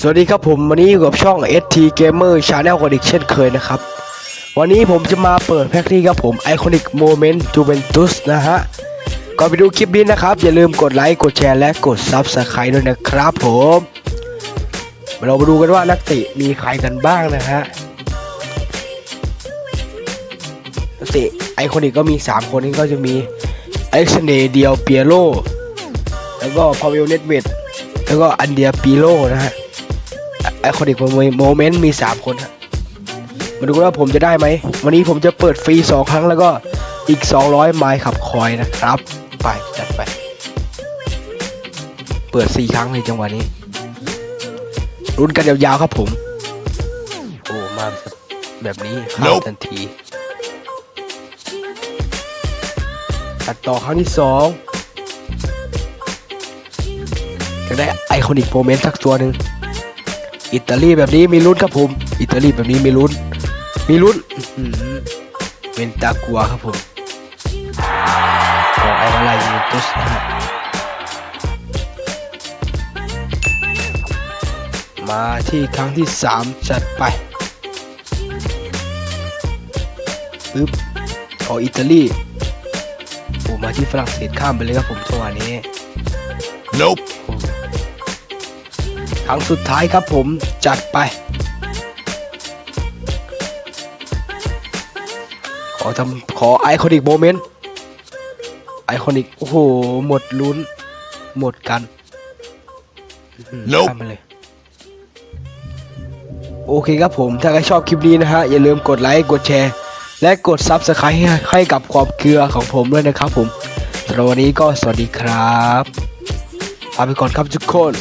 สวัสดีครับผมวันนี้อยู่กับช่อง ST Gamer Channel กันอีกเช่นเคยนะครับ วันนี้ผมจะมาเปิดแพ็คนี้ครับผม Iconic Moment Juventus นะฮะก่อนไปดูคลิปนี้นะครับ อย่าลืมกดไลค์กดแชร์และกด Subscribe ด้วยนะครับผมเรามาดูกันว่านักเตะมีใครกันบ้างนะฮะนักเตะไอคอนิกก็มี 3 คนนี้ก็จะมีอเล็กซานเดร์เดียเปียโรแล้วก็พาเวลเนตเวดแล้วก็อันเดียปีโรนะฮะ ไอคอนิกโมเมนต์มี 3 คนฮะมาดูกันว่าผมจะได้ไหม วันนี้ผมจะเปิดฟรี 2 ครั้งแล้วก็อีก 200 ไมล์ขับคอยนะครับ ไป จัดไป เปิด 4 ครั้งในจังหวะนี้รุนกันยาวๆครับผม โอ้ มาแบบนี้เข้า Nope ทันทีตัดต่อครั้งที่สองจะได้ไอคอนิกโมเมนต์สักตัวหนึ่ง อิตาลีแบบนี้มีลุ้นครับผม อิตาลีแบบนี้มีลุ้น มีลุ้นอื้อหือเป็นตากัวครับผมของไอวาลายูเวนตุสนะฮะมาที่ครั้งที่สามจัดไปปึ๊บขออิตาลีโอ้มาที่ฝรั่งเศสข้ามไปเลยครับผมจังหวะนี้ Nope. ครั้งสุดท้ายครับผมจัดไป ขอทำขอไอคอนิกโมเมนต์ไอคอนิก โอ้โห หมดลุ้น หมดกันอื้อหือ Nope ข้ามมาเลย โอเคครับผม ถ้าใครชอบคลิปนี้นะฮะ อย่าลืมกดไลค์ กดแชร์ และกด Subscribe ให้ให้กับความเกลือของผมด้วยนะครับผมสำหรับวันนี้ก็สวัสดีครับลาไปก่อนครับทุกคน